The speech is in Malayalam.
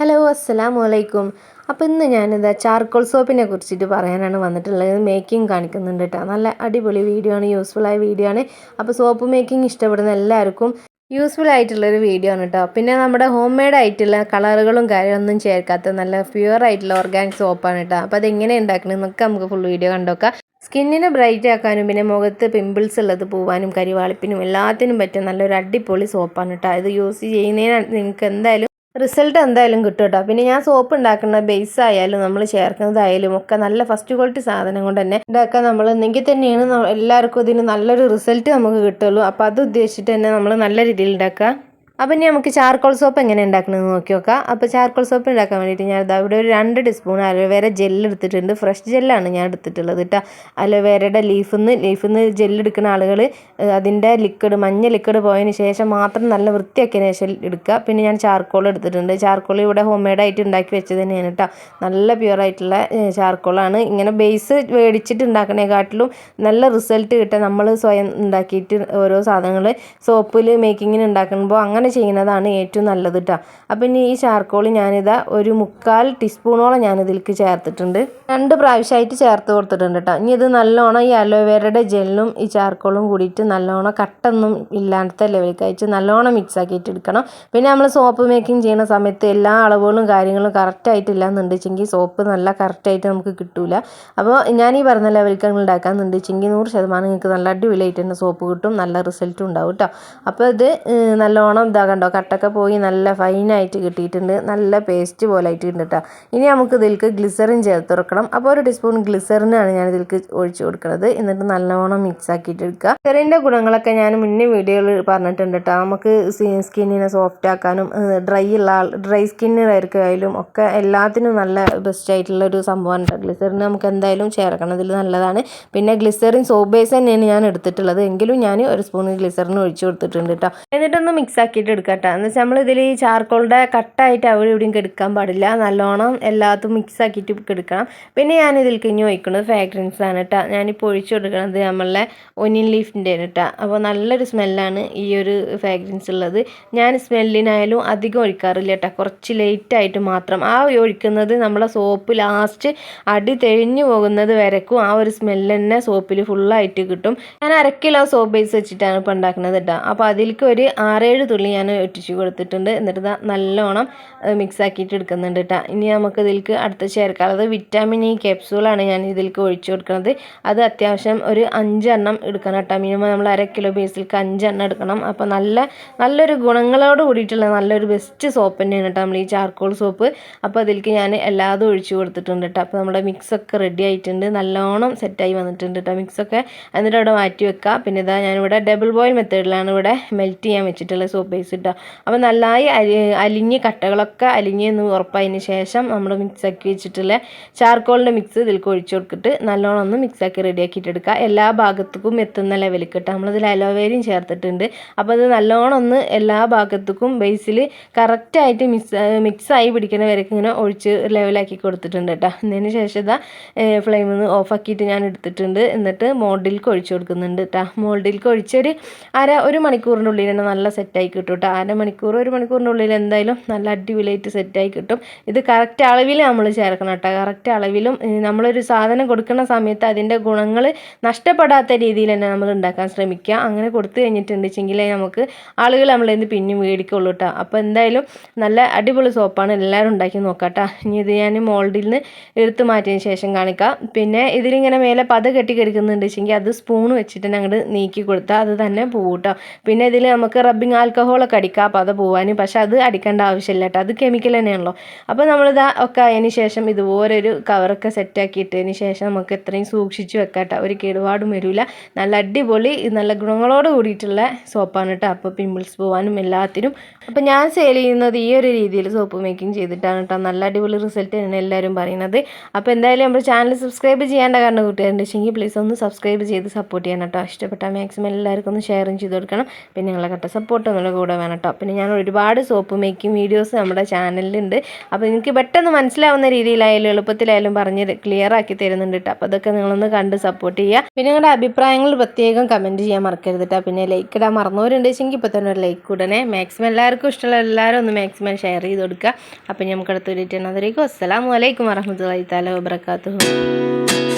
ഹലോ അസ്സലാമു അലൈക്കും അപ്പോൾ ഇന്ന് ഞാനിതാ ചാർക്കോൾ സോപ്പിനെ കുറിച്ചിട്ട് പറയാനാണ് വന്നിട്ടുള്ളത്. മേക്കിംഗ് കാണിക്കുന്നുണ്ട് കേട്ടോ നല്ല അടിപൊളി വീഡിയോ ആണ് യൂസ്ഫുൾ ആയ വീഡിയോ ആണ്. അപ്പോൾ സോപ്പ് മേക്കിംഗ് ഇഷ്ടപ്പെടുന്ന എല്ലാവർക്കും യൂസ്ഫുൾ ആയിട്ടുള്ളൊരു വീഡിയോ ആണ് കേട്ടോ പിന്നെ നമ്മുടെ ഹോം മെയ്ഡ് ആയിട്ടുള്ള കളറുകളും കാര്യമൊന്നും ചേർക്കാത്ത നല്ല പ്യുവർ ആയിട്ടുള്ള ഓർഗാനിക് സോപ്പാണ് കേട്ടോ അപ്പോൾ അതെങ്ങനെ ഉണ്ടാക്കണമെന്നൊക്കെ നമുക്ക് ഫുൾ വീഡിയോ കണ്ടോക്കാം. സ്കിന്നിനെ ബ്രൈറ്റ് ആക്കാനും പിന്നെ മുഖത്ത് പിമ്പിൾസ് ഉള്ളത് പോവാനും കരിവാളിപ്പിനും എല്ലാത്തിനും പറ്റും നല്ലൊരു അടിപൊളി സോപ്പാണ് കേട്ടോ ഇത് യൂസ് ചെയ്യുന്നതിന് നിങ്ങൾക്ക് എന്തായാലും റിസൾട്ട് എന്തായാലും കിട്ടും കേട്ടോ പിന്നെ ഞാൻ സോപ്പ് ഉണ്ടാക്കുന്ന ബേസ് ആയാലും നമ്മൾ ചേർക്കുന്നതായാലും ഒക്കെ നല്ല ഫസ്റ്റ് ക്വാളിറ്റി സാധനം കൊണ്ട് തന്നെ ഉണ്ടാക്കാൻ നമ്മൾ എന്നെങ്കിൽ തന്നെയാണ് എല്ലാവർക്കും ഇതിന് നല്ലൊരു റിസൾട്ട് നമുക്ക് കിട്ടുള്ളൂ. അപ്പോൾ അത് ഉദ്ദേശിച്ചിട്ട് തന്നെ നമ്മൾ നല്ല രീതിയിൽ ഉണ്ടാക്കുക അപ്പം ഇനി നമുക്ക് ചാർക്കോൾ സോപ്പ് എങ്ങനെ ഉണ്ടാക്കണമെന്ന് നോക്കി നോക്കാം. അപ്പോൾ ചാർക്കോൾ സോപ്പ് ഉണ്ടാക്കാൻ വേണ്ടിയിട്ട് ഞാൻ ഇതാ ഇവിടെ ഒരു രണ്ട് ടീസ്പൂൺ അലോവേര ജെല്ല് എടുത്തിട്ടുണ്ട്. ഫ്രഷ് ജെല്ലാണ് ഞാൻ എടുത്തിട്ടുള്ളത് കേട്ടോ. അലോവേരയുടെ ലീഫിൽ നിന്ന് ലീഫിൽ നിന്ന് ജെല്ല് എടുക്കുന്ന ആളുകൾ അതിന്റെ ലിക്വിഡ് മഞ്ഞ ലിക്വിഡ് പോയതിന് ശേഷം മാത്രം നല്ല വൃത്തിയാക്കിയതിന് ശേഷം എടുക്കുക. പിന്നെ ഞാൻ ചാർക്കോൾ എടുത്തിട്ടുണ്ട്. ചാർക്കോൾ ഇവിടെ ഹോം മെയ്ഡായിട്ട് ഉണ്ടാക്കി വെച്ചത് തന്നെയാണ് കേട്ടോ. നല്ല പ്യുവർ ആയിട്ടുള്ള ചാർക്കോളാണ് ഇങ്ങനെ ബേസ് മേടിച്ചിട്ട് ഉണ്ടാക്കണേക്കാട്ടിലും നല്ല റിസൾട്ട് കിട്ടുക നമ്മൾ സ്വയം ഉണ്ടാക്കിയിട്ട് ഓരോ സാധനങ്ങൾ സോപ്പിൽ മേക്കിങ്ങിന് ഉണ്ടാക്കുമ്പോൾ അങ്ങനെ ചെയ്യുന്നതാണ് ഏറ്റവും നല്ലത് കേട്ടോ അപ്പം ഇനി ഈ ചാർക്കോൾ ഞാനിതാ ഒരു മുക്കാൽ ടീസ്പൂണോളം ഞാനിതിലേക്ക് ചേർത്തിട്ടുണ്ട്. രണ്ട് പ്രാവശ്യമായിട്ട് ചേർത്ത് കൊടുത്തിട്ടുണ്ട് കേട്ടോ ഇനി ഇത് നല്ലോണം ഈ അലോവേരയുടെ ജെല്ലും ഈ ചാർക്കോളും കൂടിയിട്ട് നല്ലോണം കട്ടൊന്നും ഇല്ലാത്ത ലെവലിലേക്ക് അയച്ച് നല്ലോണം മിക്സ് ആക്കിയിട്ട് എടുക്കണം. പിന്നെ നമ്മൾ സോപ്പ് മേക്കിംഗ് ചെയ്യുന്ന സമയത്ത് എല്ലാ അളവുകളും കാര്യങ്ങളും കറക്റ്റായിട്ടില്ല എന്നുണ്ടെച്ചെങ്കിൽ സോപ്പ് നല്ല കറക്റ്റായിട്ട് നമുക്ക് കിട്ടില്ല അപ്പോൾ ഞാൻ ഈ പറഞ്ഞ ലെവലിലേക്ക് നിങ്ങൾ ഉണ്ടാക്കാന്നുണ്ടെച്ചെങ്കിൽ നൂറ് ശതമാനം നിങ്ങൾക്ക് നല്ല അടിപൊളിയായിട്ട് തന്നെ സോപ്പ് കിട്ടും നല്ല റിസൾട്ടും ഉണ്ടാവും കേട്ടോ അപ്പോൾ ഇത് നല്ലോണം ഇതാ കണ്ടോ കട്ടൊക്കെ പോയി നല്ല ഫൈനായിട്ട് കിട്ടിയിട്ടുണ്ട്. നല്ല പേസ്റ്റ് പോലെ ആയിട്ടുണ്ട് കേട്ടോ ഇനി നമുക്ക് ഇതിൽക്ക് ഗ്ലിസറിൻ ചേർത്ത് അപ്പോൾ ഒരു ടീസ്പൂൺ ഗ്ലിസറിനാണ് ഞാൻ ഇതിൽക്ക് ഒഴിച്ചു കൊടുക്കുന്നത് എന്നിട്ട് നല്ലോണം മിക്സ് ആക്കിയിട്ട് എടുക്കുക. ഗ്ലിസറിന്റെ ഗുണങ്ങളൊക്കെ ഞാൻ മുന്നേ വീഡിയോയിൽ പറഞ്ഞിട്ടുണ്ട് കേട്ടോ നമുക്ക് സ്കിന്നിനെ സോഫ്റ്റ് ആക്കാനും ഡ്രൈ ഉള്ള ഡ്രൈ സ്കിന്നിലായിരിക്കും ഒക്കെ എല്ലാത്തിനും നല്ല ബെസ്റ്റ് ആയിട്ടുള്ള ഒരു സംഭവമാണ് കേട്ടോ ഗ്ലിസറിൻ നമുക്ക് എന്തായാലും ചേർക്കണം. ഇതിൽ നല്ലതാണ്. പിന്നെ ഗ്ലിസറിൻ സോപ്പ് ബേസ് തന്നെയാണ് ഞാൻ എടുത്തിട്ടുള്ളത്. എങ്കിലും ഞാൻ ഒരു സ്പൂൺ ഗ്ലിസറിൻ ഒഴിച്ചു കൊടുത്തിട്ടുണ്ട് കേട്ടോ എന്നിട്ടൊന്ന് മിക്സ് ആക്കിയിട്ട് എടുക്കാം കേട്ടോ എന്ന് വെച്ചാൽ നമ്മൾ ഇതിൽ ഈ ചാർക്കോളിന്റെ കട്ടായിട്ട് അവിടെ ഇവിടെയും കെടുക്കാൻ പാടില്ല. നല്ലോണം എല്ലാത്തും മിക്സ് ആക്കിയിട്ട് എടുക്കണം പിന്നെ ഞാൻ ഇതിൽ ഇനി ഒഴിക്കുന്നത് ഫ്രാഗ്രൻസ് ആണ് കേട്ടോ ഞാനിപ്പോൾ ഒഴിച്ചു കൊടുക്കുന്നത് നമ്മളെ ഒനിയൻ ലീഫിന്റെ കേട്ടോ അപ്പോൾ നല്ലൊരു സ്മെല്ലാണ് ഈ ഒരു ഫ്രാഗ്രൻസ് ഉള്ളത്. ഞാൻ സ്മെല്ലിനായാലും അധികം ഒഴിക്കാറില്ല കേട്ടോ കുറച്ച് ലേറ്റ് ആയിട്ട് മാത്രം. ആ ഒഴിക്കുന്നത് നമ്മളെ സോപ്പ് ലാസ്റ്റ് അടി തെളിഞ്ഞു പോകുന്നത് വരക്കും ആ ഒരു സ്മെല്ല് തന്നെ സോപ്പിൽ ഫുള്ളായിട്ട് കിട്ടും. ഞാൻ അര കിലോ സോപ്പ് ബേസ് വെച്ചിട്ടാണ് ഇപ്പോൾ ഉണ്ടാക്കുന്നത് കേട്ടോ അപ്പോൾ അതിലേക്ക് ഒരു ആറേഴ് തുള്ളി ഞാൻ ഒറ്റിച്ച് കൊടുത്തിട്ടുണ്ട്. എന്നിട്ട് നല്ലോണം മിക്സ് ആക്കിയിട്ട് എടുക്കുന്നുണ്ട് കേട്ടോ ഇനി നമുക്ക് ഇതിലേക്ക് അടുത്ത് ചേർക്കാനുള്ളത് വിറ്റാമിൻ ഇ ക്യാപ്സൂളാണ് ഞാൻ ഇതിലേക്ക് ഒഴിച്ചു കൊടുക്കുന്നത് അത് അത്യാവശ്യം ഒരു അഞ്ചെണ്ണം എടുക്കണം കേട്ടോ മിനിമം നമ്മൾ അര കിലോ ബേസിലേക്ക് അഞ്ചെണ്ണം എടുക്കണം. അപ്പോൾ നല്ല നല്ലൊരു ഗുണങ്ങളോട് കൂടിയിട്ടുള്ള നല്ലൊരു ബെസ്റ്റ് സോപ്പ് തന്നെയാണ് കേട്ടോ നമ്മൾ ഈ ചാർക്കോൾ സോപ്പ് അപ്പോൾ അതിലേക്ക് ഞാൻ എല്ലാതും ഒഴിച്ചു കൊടുത്തിട്ടുണ്ട് കേട്ടോ അപ്പോൾ നമ്മുടെ മിക്സൊക്കെ റെഡി ആയിട്ടുണ്ട്. നല്ലോണം സെറ്റായി വന്നിട്ടുണ്ട് കേട്ടോ മിക്സൊക്കെ എന്നിട്ട് അവിടെ മാറ്റി വെക്കുക പിന്നെ ഇതാ ഞാനിവിടെ ഡബിൾ ബോയിൽ മെത്തേഡിലാണ് ഇവിടെ മെൽറ്റ് ചെയ്യാൻ വെച്ചിട്ടുള്ള സോപ്പ് ബേസ് ഇട്ടുക അപ്പോൾ നന്നായി അരി അലിഞ്ഞ് കട്ടകളൊക്കെ അലിഞ്ഞ് എന്ന് ഉറപ്പായതിന് ശേഷം നമ്മൾ മിക്സാക്കി വെച്ചിട്ടുള്ള ചാർക്കോളിന്റെ മിക്സ് ഇതിലേക്ക് ഒഴിച്ചു കൊടുത്തിട്ട് നല്ലോണം ഒന്ന് മിക്സാക്കി റെഡി ആക്കിയിട്ട് എടുക്കുക. എല്ലാ ഭാഗത്തേക്കും എത്തുന്ന ലെവലിൽ കിട്ടുക നമ്മളിതിൽ അലോവേരയും ചേർത്തിട്ടുണ്ട്. അപ്പോൾ അത് നല്ലോണം ഒന്ന് എല്ലാ ഭാഗത്തേക്കും ബേസിൽ കറക്റ്റായിട്ട് മിക്സ് മിക്സായി പിടിക്കുന്ന വരയ്ക്ക് ഇങ്ങനെ ഒഴിച്ച് ലെവലാക്കി കൊടുത്തിട്ടുണ്ട് കേട്ടോ അതിന് ശേഷം ഇതാ ഫ്ലെയിമിൽ ഓഫ് ആക്കിയിട്ട് ഞാൻ എടുത്തിട്ടുണ്ട്. എന്നിട്ട് മോൾഡിലേക്ക് ഒഴിച്ചു കൊടുക്കുന്നുണ്ട് കേട്ടോ മോൾഡിലേക്ക് ഒഴിച്ചൊരു അര ഒരു മണിക്കൂറിന്റെ ഉള്ളിൽ തന്നെ നല്ല സെറ്റായി കിട്ടും. കേട്ടോ അര മണിക്കൂർ ഒരു മണിക്കൂറിന്റെ ഉള്ളിൽ എന്തായാലും നല്ല അടിപൊളിയായിട്ട് സെറ്റായി കിട്ടും. ഇത് കറക്റ്റ് അളവിൽ നമ്മൾ ചേർക്കണം കേട്ടോ. കറക്റ്റ് അളവിലും നമ്മളൊരു സാധനം കൊടുക്കുന്ന സമയത്ത് അതിന്റെ ഗുണങ്ങൾ നഷ്ടപ്പെടാത്ത രീതിയിൽ തന്നെ നമ്മൾ ഉണ്ടാക്കാൻ ശ്രമിക്കുക. അങ്ങനെ കൊടുത്തു കഴിഞ്ഞിട്ടുണ്ടെങ്കിൽ നമുക്ക് ആളുകൾ നമ്മളെ പിന്നെ മേടിക്കുള്ളൂ കേട്ടോ. അപ്പോൾ എന്തായാലും നല്ല അടിപൊളി സോപ്പാണ്. എല്ലാവരും ഉണ്ടാക്കി നോക്കാട്ടോ ഇനി ഇത് ഞാൻ മോൾഡിൽ നിന്ന് എടുത്തു മാറ്റിയതിന് ശേഷം കാണിക്കാം. പിന്നെ ഇതിലിങ്ങനെ മേലെ പത കെട്ടി കിടക്കുന്നുണ്ടെച്ചെങ്കിൽ അത് സ്പൂൺ വെച്ചിട്ട് അങ്ങോട്ട് നീക്കി കൊടുത്താൽ അത് തന്നെ പോകും കേട്ടോ. പിന്നെ ഇതിൽ നമുക്ക് റബ്ബിങ് ആൽക്കഹോളൊക്കെ അടിക്കാം അത് പോകാനും പക്ഷേ അത് അടിക്കേണ്ട ആവശ്യമില്ല കേട്ടോ. അത് കെമിക്കൽ തന്നെയാണല്ലോ. അപ്പോൾ നമ്മളിതാ ഒക്കെ അതിന് ശേഷം ഇതുപോലെ ഒരു കവറൊക്കെ സെറ്റാക്കിയിട്ടതിന് ശേഷം നമുക്ക് എത്രയും സൂക്ഷിച്ച് വെക്കാം കേട്ടോ. ഒരു കേടുപാടും വരില്ല നല്ല അടിപൊളി നല്ല ഗുണങ്ങളോട് കൂടിയിട്ടുള്ള സോപ്പാണ് കേട്ടോ. അപ്പോൾ പിമ്പിൾസ് പോകാനും എല്ലാത്തിനും. അപ്പോൾ ഞാൻ സെയിൽ ചെയ്യുന്നത് ഈ ഒരു രീതിയിൽ സോപ്പ് മേക്കിംഗ് ചെയ്തിട്ടാണ് കേട്ടോ. നല്ല അടിപൊളി റിസൾട്ട് ആണ് എല്ലാവരും പറയുന്നത്. അപ്പോൾ എന്തായാലും നമ്മുടെ ചാനൽ സബ്സ്ക്രൈബ് ചെയ്യേണ്ട കാരണം കൂട്ടുകാരുണ്ടെങ്കിൽ പ്ലീസ് ഒന്ന് സബ്സ്ക്രൈബ് ചെയ്ത് സപ്പോർട്ട് ചെയ്യണം കേട്ടോ. ഇഷ്ടപ്പെട്ട മാക്സിമം എല്ലാവർക്കും ഒന്ന് ഷെയറും ചെയ്ത് കൊടുക്കണം. പിന്നെ നിങ്ങളെ കട്ട സപ്പോർട്ട് നിങ്ങളുടെ കൂടെ വേണം കേട്ടോ. പിന്നെ ഞാൻ ഒരുപാട് സോപ്പ് മേക്കിംഗ് വീഡിയോസ് നമ്മുടെ ചാനലിലുണ്ട് അപ്പോൾ നിങ്ങൾക്ക് പെട്ടെന്ന് മനസ്സിലാവുന്ന രീതിയിലായാലും എളുപ്പത്തിലായാലും പറഞ്ഞ് ക്ലിയർ ആക്കി തരുന്നുണ്ട് കേട്ടോ. അപ്പോൾ അതൊക്കെ നിങ്ങളൊന്ന് കണ്ട് സപ്പോർട്ട് ചെയ്യുക. പിന്നെ നിങ്ങളുടെ അഭിപ്രായങ്ങൾ പ്രത്യേകം കമന്റ് ചെയ്യാൻ മറക്കരുത് കേട്ടോ. പിന്നെ ലൈക്ക് ഇടാൻ മറന്നവരുണ്ടെങ്കിൽ ഇപ്പോൾ തന്നെ ഒരു ലൈക്ക് ഉടനെ മാക്സിമം എല്ലാവർക്കും ഇഷ്ടമുള്ള എല്ലാവരും ഒന്ന് മാക്സിമം ഷെയർ ചെയ്ത് കൊടുക്കുക. അപ്പം നമുക്ക് അടുത്തൊരു അതിലേക്കും അസ്സലാമു അലൈക്കും വറഹമത്തല്ലാഹി താല വബർക്കാത്തു